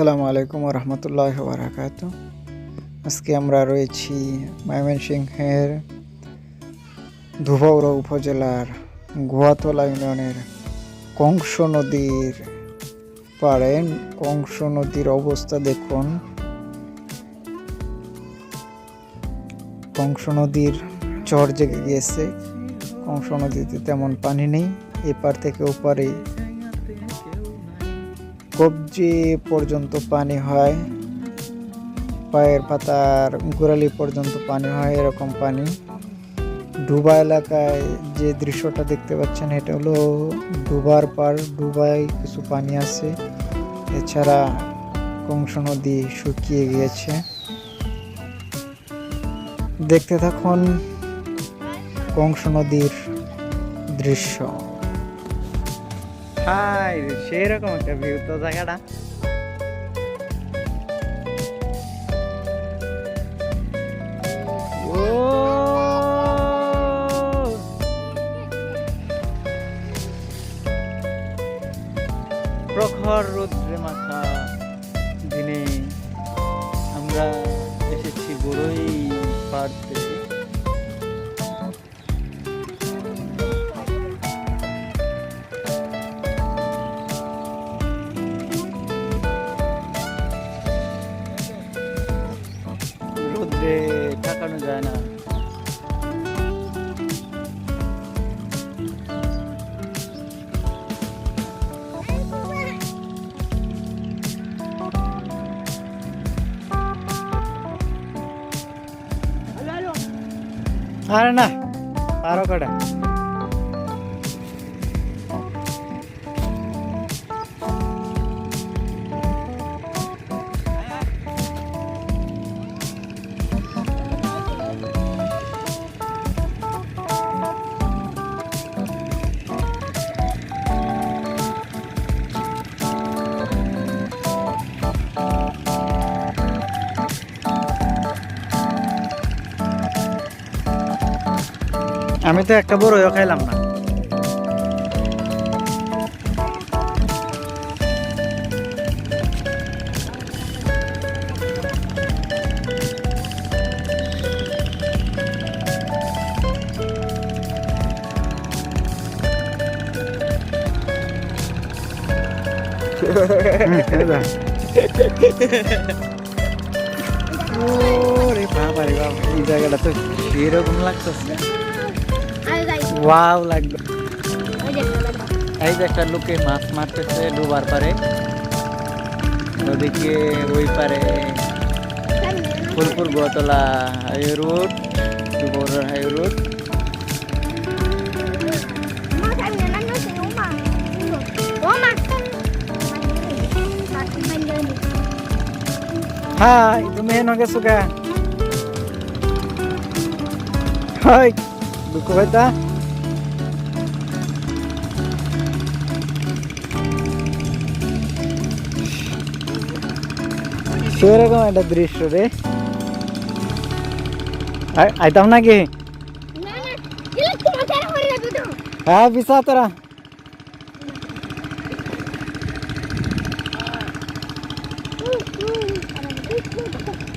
আসসালামু আলাইকুম রহমতুল্লাহ বারাকাত আজকে আমরা রয়েছি ময়মনসিংহের ধুবৌড়া উপজেলার গুয়াতলা ইউনিয়নের কংস নদীর পাড়ে। কংস নদীর অবস্থা দেখুন। কংস নদীর চর জেগে গিয়েছে। কংস নদীতে তেমন পানি নেই। এপার থেকে ওপারে কবজি পর্যন্ত পানি হয়, পায়ের পাতার গোড়ালি পর্যন্ত পানি হয়, এরকম পানি। ডুবা এলাকায় যে দৃশ্যটা দেখতে পাচ্ছেন, এটা হলো ডুবার পার, ডুবায় কিছু পানি আছে। এছাড়া কংস নদী শুকিয়ে গিয়েছে। দেখতে থাকুন কংস নদীর দৃশ্য। হাই সেই রকম একটা ভিউ তো জায়গাটা। প্রখর রৌদ্রে মাথা দিনে আমরা এসেছি বড়ই 근데 닦아놓은 줄 아나 હાર ના પારો કડા আমি তো একটা বড়ইও খাইলাম না। এই জায়গাটা তো সেরকম লাগতেছে। ওয়াও লাগলো এই যে একটা লোকে মাছ মারতেছে ডুবার পারে ওদিকে ওই পারে Phulpur গোতলা high road ডুবর high road high তুমি হেন গেছো do que vai estar. Sura como é da brisa, né? Aí tá um aqui. É, Vissatara. Uh, uh, uh, uh, uh, uh, uh.